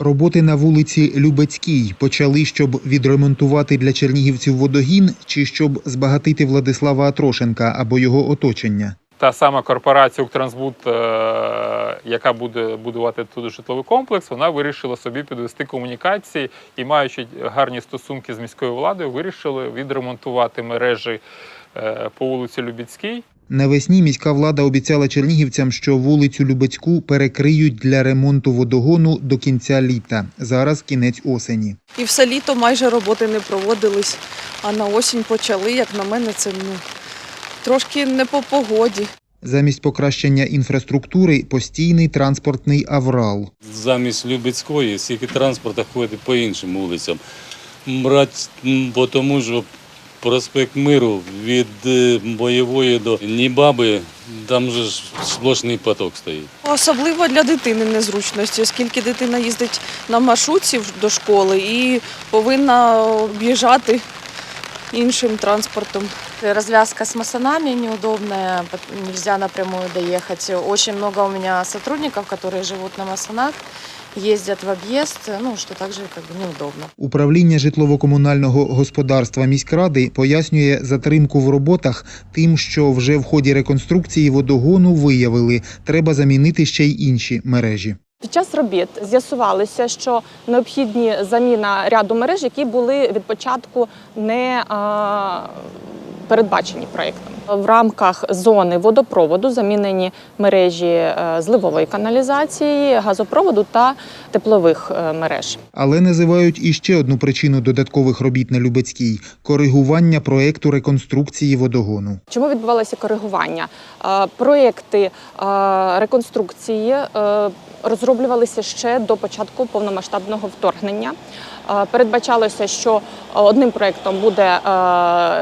Роботи на вулиці Любецькій почали, щоб відремонтувати для чернігівців водогін чи щоб збагатити Владислава Атрошенка або його оточення. Та сама корпорація «Укртрансбуд», е, яка буде будувати тут житловий комплекс, вона вирішила собі підвести комунікації і, маючи гарні стосунки з міською владою, вирішили відремонтувати мережі е, по вулиці Любіцькій. Навесні міська влада обіцяла чернігівцям, що вулицю Любецьку перекриють для ремонту водогону до кінця літа. Зараз кінець осені. І все літо майже роботи не проводились, а на осінь почали, як на мене, це ну, трошки не по погоді. Замість покращення інфраструктури постійний транспортний аврал. Замість Любецької стільки транспорту ходить по іншим вулицям. Брати, м, бо тому що проспект Миру від е, Боєвої до Нібаби, там же ж сплошний поток стоїть. Особливо для дитини незручності, оскільки дитина їздить на маршрутці до школи і повинна об'їжджати іншим транспортом. Развязка с масонами неудобная, нельзя напрямую доехать. Очень много у меня сотрудников, которые живут на масонах, ездят в объезд, ну, что также как бы неудобно. Управління житлово-комунального господарства міськради пояснює затримку в роботах тим, що вже в ході реконструкції водогону виявили, треба замінити ще й інші мережі. Під час робіт з'ясувалося, що необхідні заміна ряду мереж, які були від початку не а, передбачені проєктом. В рамках зони водопроводу замінені мережі е, зливової каналізації, газопроводу та теплових е, мереж. Але називають іще одну причину додаткових робіт на Любецькій коригування проекту реконструкції водогону. Чому відбувалося коригування? Е, Проєкти реконструкції розроблювалися ще до початку повномасштабного вторгнення. Е, Передбачалося, що одним проєктом буде е,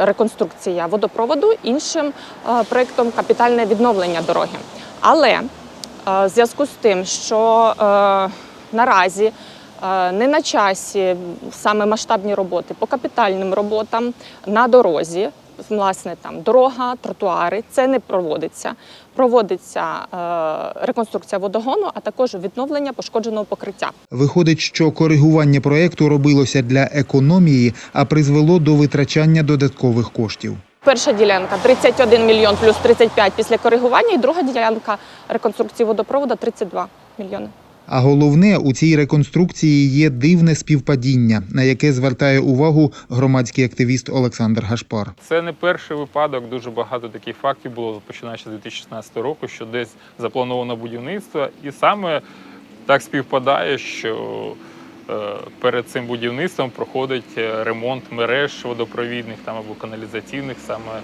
реконструкція водопроводу, іншим е, проєктом капітальне відновлення дороги. Але е, в зв'язку з тим, що е, наразі е, не на часі саме масштабні роботи по капітальним роботам на дорозі. Власне, там дорога, тротуари це не проводиться. Проводиться е, реконструкція водогону, а також відновлення пошкодженого покриття. Виходить, що коригування проекту робилося для економії, а призвело до витрачання додаткових коштів. Перша ділянка 31 мільйон плюс 35 після коригування, і друга ділянка реконструкції водопроводу 32 мільйони. А головне у цій реконструкції є дивне співпадіння, на яке звертає увагу громадський активіст Олександр Гашпар. Це не перший випадок. Дуже багато таких фактів було починаючи з 2016 року, що десь заплановано будівництво, і саме так співпадає, що е, перед цим будівництвом проходить е, ремонт мереж водопровідних там або каналізаційних саме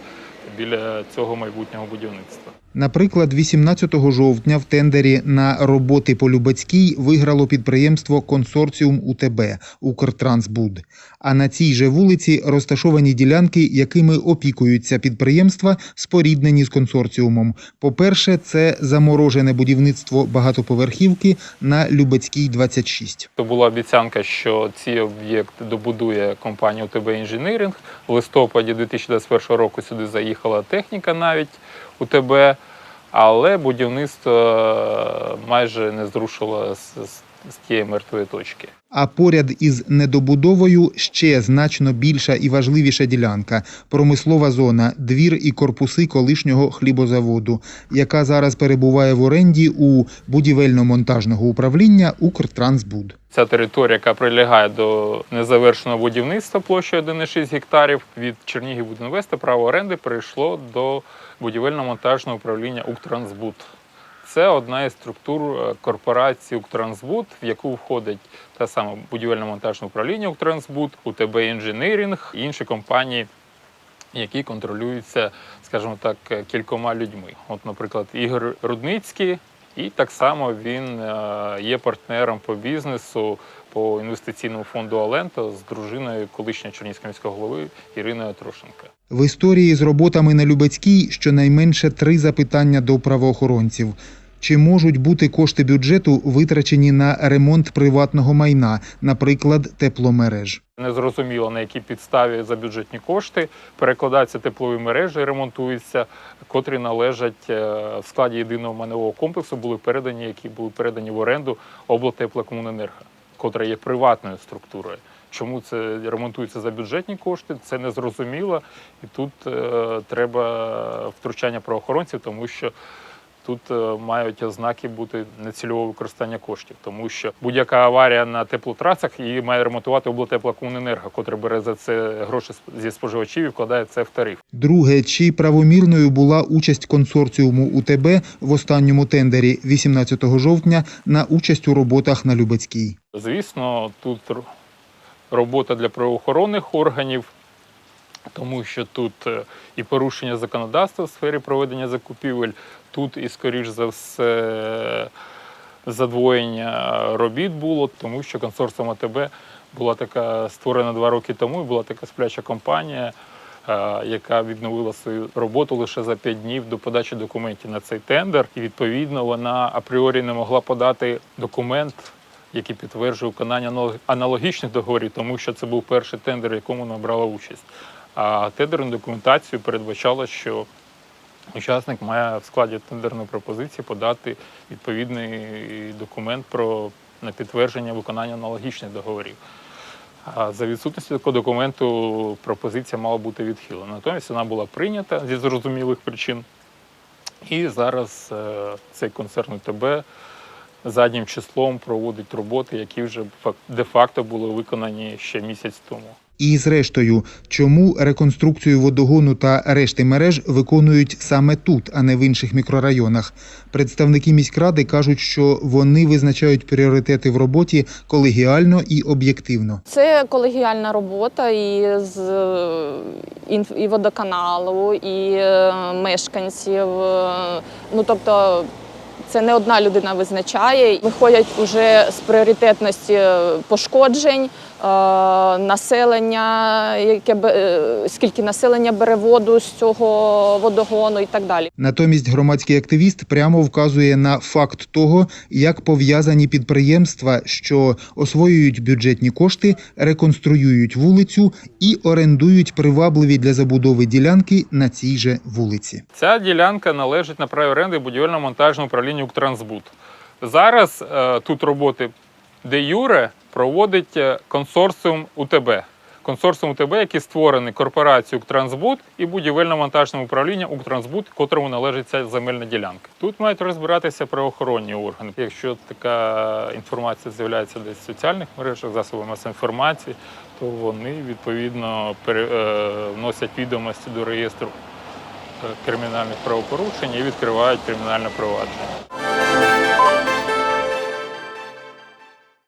біля цього майбутнього будівництва. Наприклад, 18 жовтня в тендері на роботи по Любецькій виграло підприємство Консорціум УТБ Укртрансбуд. А на цій же вулиці розташовані ділянки, якими опікуються підприємства, споріднені з консорціумом. По-перше, це заморожене будівництво багатоповерхівки на Любецькій 26. То була обіцянка, що цей об'єкт добудує компанія УТБ Інженіринг. В листопаді 2021 року сюди заїхала техніка навіть УТБ, але будівництво е, майже не зрушило з, з, тієї мертвої точки. А поряд із недобудовою ще значно більша і важливіша ділянка промислова зона, двір і корпуси колишнього хлібозаводу, яка зараз перебуває в оренді у будівельно-монтажного управління Укртрансбуд. Ця територія, яка прилягає до незавершеного будівництва площею 1,6 гектарів від Чернігівбудінвеста, право оренди перейшло до будівельно-монтажного управління «Укртрансбуд». Це одна із структур е, корпорації «Укртрансбуд», в яку входить те саме будівельно-монтажне управління «Укртрансбуд», УТБ Інженірінг і інші компанії, які контролюються, скажімо так, е, кількома людьми. От, наприклад, Ігор Рудницький, і так само він е, є партнером по бізнесу по інвестиційному фонду Аленто з дружиною колишнього Чернігівського міського голови Іриною Трошенко. В історії з роботами на Любецькій щонайменше три запитання до правоохоронців. Чи можуть бути кошти бюджету витрачені на ремонт приватного майна, наприклад, тепломереж? Незрозуміло на якій підставі за бюджетні кошти перекладаються теплові мережі, ремонтуються, котрі належать е, в складі єдиного майнового комплексу, були передані, які були передані в оренду облтеплокомуненерго. котра є приватною структурою. Чому це ремонтується за бюджетні кошти, це не зрозуміло. І тут е, треба втручання правоохоронців, тому що тут е, мають ознаки бути нецільового використання коштів, тому що будь-яка аварія на теплотрасах її має ремонтувати облтеплокомуненерго, котре бере за це гроші зі споживачів і вкладає це в тариф. Друге, чи правомірною була участь консорціуму УТБ в останньому тендері 18 жовтня на участь у роботах на Любецькій? Звісно, тут робота для правоохоронних органів, тому що тут е, і порушення законодавства в сфері проведення закупівель, тут і, скоріш за все, задвоєння робіт було, тому що консорціум АТБ була така створена два роки тому, і була така спляча компанія, е, яка відновила свою роботу лише за п'ять днів до подачі документів на цей тендер. І відповідно вона апріорі не могла подати документ, який підтверджує виконання аналог- аналогічних договорів, тому що це був перший тендер, в якому вона брала участь. А тендерну документацію передбачало, що учасник має в складі тендерної пропозиції подати відповідний документ про на підтвердження виконання аналогічних договорів. А за відсутності такого документу пропозиція мала бути відхилена. Натомість вона була прийнята зі зрозумілих причин. І зараз е, цей концерн УТБ заднім числом проводить роботи, які вже де-факто були виконані ще місяць тому. І зрештою, чому реконструкцію водогону та решти мереж виконують саме тут, а не в інших мікрорайонах? Представники міськради кажуть, що вони визначають пріоритети в роботі колегіально і об'єктивно. Це колегіальна робота і з е, і водоканалу, і е, мешканців. е, Ну тобто. Це не одна людина визначає. Виходять уже з пріоритетності пошкоджень, е, населення, яке е, скільки населення бере воду з цього водогону і так далі. Натомість громадський активіст прямо вказує на факт того, як пов'язані підприємства, що освоюють бюджетні кошти, реконструюють вулицю і орендують привабливі для забудови ділянки на цій же вулиці. Ця ділянка належить на праві оренди будівельно-монтажному управлінню «Укртрансбуд». Зараз е, тут роботи де Юре проводить е, консорціум УТБ. Консорціум УТБ, який створений корпорацією «Укртрансбуд» і будівельно-монтажним управлінням «Укртрансбуд», котрому належить ця земельна ділянка. Тут мають розбиратися правоохоронні органи. Якщо така інформація з'являється десь в соціальних мережах, засобах масової інформації, то вони відповідно е, вносять відомості до реєстру кримінальних правопорушень і відкривають кримінальне провадження.